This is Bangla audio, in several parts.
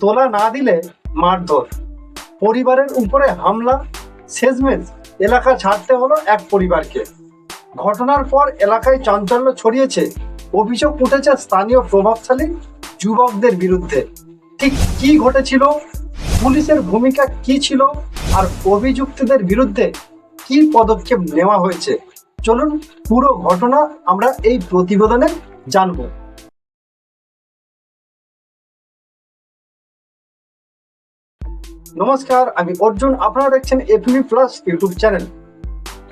তোলা না দিলে মারধর। পরিবারের উপরে হামলা, শেষমেশ এলাকা ছাড়তে হলো এক পরিবারকে। ঘটনার পর এলাকায় চাঞ্চল্য ছড়িয়েছে, অভিযোগ উঠেছে স্থানীয় প্রভাবশালী যুবকদের বিরুদ্ধে। ঠিক কি ঘটেছিল, পুলিশের ভূমিকা কি ছিল, আর অভিযুক্তদের বিরুদ্ধে কি পদক্ষেপ নেওয়া হয়েছে? চলুন পুরো ঘটনা আমরা এই প্রতিবেদনে জানব। নমস্কার, আমি অর্জুন, আপনারা দেখছেন এফবি প্লাস ইউটিউব চ্যানেল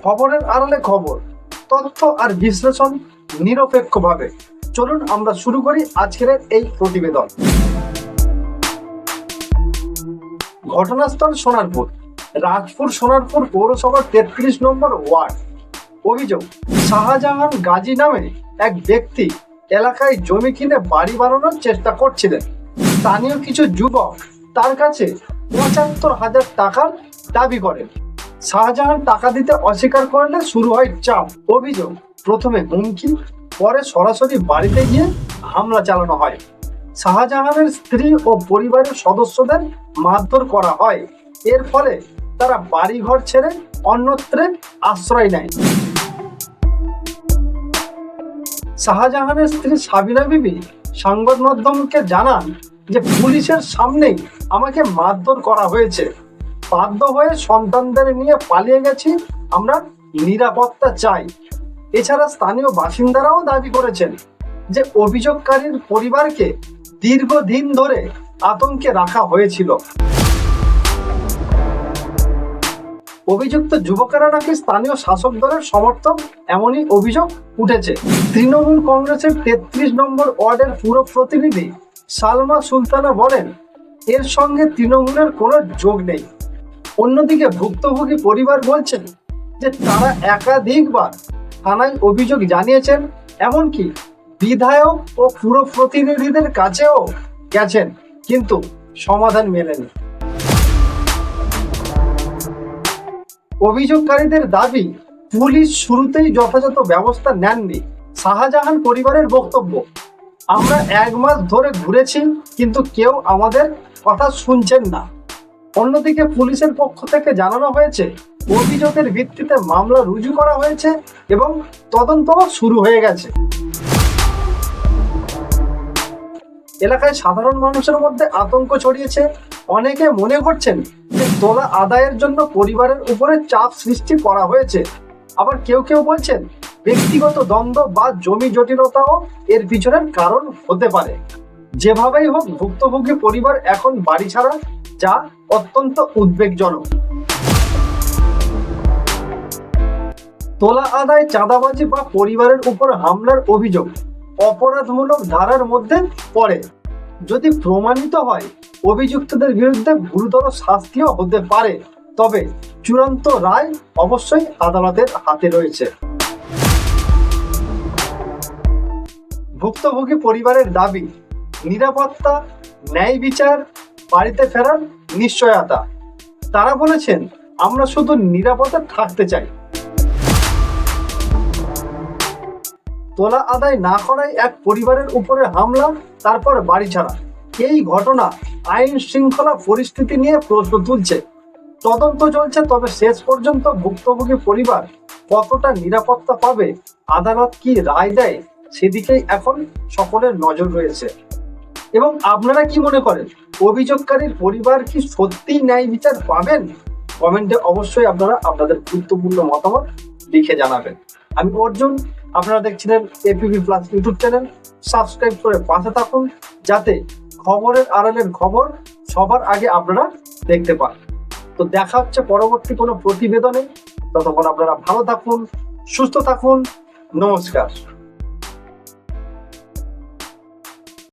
খবরের আড়ালে খবর, তথ্য আর বিশ্লেষণ নিরপেক্ষভাবে। চলুন আমরা শুরু করি আজকের এই প্রতিবেদন। ঘটনাস্থল সোনারপুর, রাজপুর সোনারপুর পৌরসভার তেত্রিশ নম্বর ওয়ার্ড। অভিযোগ, শাহজাহান গাজী নামে এক ব্যক্তি এলাকায় জমি কিনে বাড়ি বানানোর চেষ্টা করছিলেন। স্থানীয় কিছু যুবক তার কাছে পঁচাত্তর হাজার টাকার দাবি করেন। শাহজাহান টাকা দিতে অস্বীকার করলে শুরু হয় চাপ, অভিযোগ। প্রথমে হুমকি, পরে সরাসরি বাড়িতে গিয়ে হামলা চালানো হয়। শাহজাহানের স্ত্রী ও পরিবারের সদস্যদের মারধর করা হয়। এর ফলে তারা বাড়িঘর ছেড়ে অন্যত্রে আশ্রয় নেয়। শাহজাহানের স্ত্রী সাবিনা বিবি সংবাদ মাধ্যমকে জানান যে পুলিশের সামনেই আমাকে মারধর করা হয়েছে। বাধ্য হয়ে সন্তানদের নিয়ে পালিয়ে গেছি। আমরা নিরাপত্তা চাই। এছাড়া স্থানীয় বাসিন্দারাও দাবি করেছেন যে অভিযোগকারীর পরিবারকে দীর্ঘদিন ধরে আতঙ্কে রাখা হয়েছিল। অভিযুক্ত যুবকেরা নাকি স্থানীয় শাসক দলের সমর্থক এমনই অভিযোগ উঠেছে। তৃণমূল কংগ্রেসের তেত্রিশ নম্বর ওয়ার্ডের পুরো প্রতিনিধি সালমা সুলতানা বলেন এর সঙ্গে তৃণমূলের কোনো যোগ নেই। অন্যদিকে ভুক্তভোগী পরিবার বলছেন যে তারা একাধিকবার থানায় অভিযোগ জানিয়েছেন, এমনকি বিধায়ক ও পুরো প্রতিনিধিদের কাছেও গেছেন, কিন্তু সমাধান মেলেনি। অভিযোগকারীদের দাবি, পুলিশ শুরুতেই যথাযথ ব্যবস্থা নেননি, শাহজাহান পরিবারের বক্তব্য, আমরা এক মাস ধরে ঘুরেছি, কিন্তু কেউ আমাদের কথা শুনছেন না। অন্যদিকে পুলিশের পক্ষ থেকে জানানো হয়েছে, অভিযোগের ভিত্তিতে মামলা রুজু করা হয়েছে এবং তদন্ত শুরু হয়ে গেছে। এলাকায় সাধারণ মানুষের মধ্যে আতঙ্ক ছড়িয়েছে। অনেকে মনে করছেন যে তোলা আদায়ের জন্য পরিবারের উপরে চাপ সৃষ্টি করা হয়েছে। আবার কেউ কেউ বলছেন, ব্যক্তিগত দ্বন্দ্ব বা জমি জটিলতাও এর পিছনের কারণ হতে পারে। যেভাবেই হোক, ভুক্তভোগী পরিবার এখন বাড়ি ছাড়া যা অত্যন্ত উদ্বেগজনক। তোলা আদায়, চাঁদাবাজি বা পরিবারের উপর হামলার অভিযোগ অপরাধমূলক ধারার মধ্যে পড়ে। যদি প্রমাণিত হয়, অভিযুক্তদের বিরুদ্ধে গুরুতর শাস্তিও হতে পারে, তবে চূড়ান্ত রায় অবশ্যই আদালতের হাতে রয়েছে। ভুক্তভোগী পরিবারের দাবি নিরাপত্তা, ন্যায় বিচার, বাড়িতে ফেরার নিশ্চয়তা। তারা বলেছেন, আমরা শুধু নিরাপদে থাকতে চাই। তোলা আদায় না করায় এক পরিবারের উপরে হামলা, তারপর বাড়ি ছাড়া। এই ঘটনা আইন শৃঙ্খলা পরিস্থিতি নিয়ে প্রশ্ন তুলছে। তদন্ত চলছে, তবে শেষ পর্যন্ত ভুক্তভোগী পরিবার কতটা নিরাপত্তা পাবে, আদালত কি রায় দেয়, সেদিকেই এখন সকলের নজর রয়েছে। এবং আপনারা কি মনে করেন, অভিযোগকারীর পরিবার কি সত্যিই ন্যায় বিচার পাবেন? কমেন্টে অবশ্যই আপনারা আপনাদের গুরুত্বপূর্ণ মতামত লিখে জানাবেন। আমি অর্জুন, আপনারা দেখছিলেন ABP plus YouTube channel subscribe করে পাশে থাকুন, যাতে খবরের আড়ালের খবর সবার আগে আপনারা দেখতে পান। তো দেখা হচ্ছে পরবর্তী কোনো প্রতিবেদনে। ততক্ষণ আপনারা ভালো থাকুন, সুস্থ থাকুন। নমস্কার।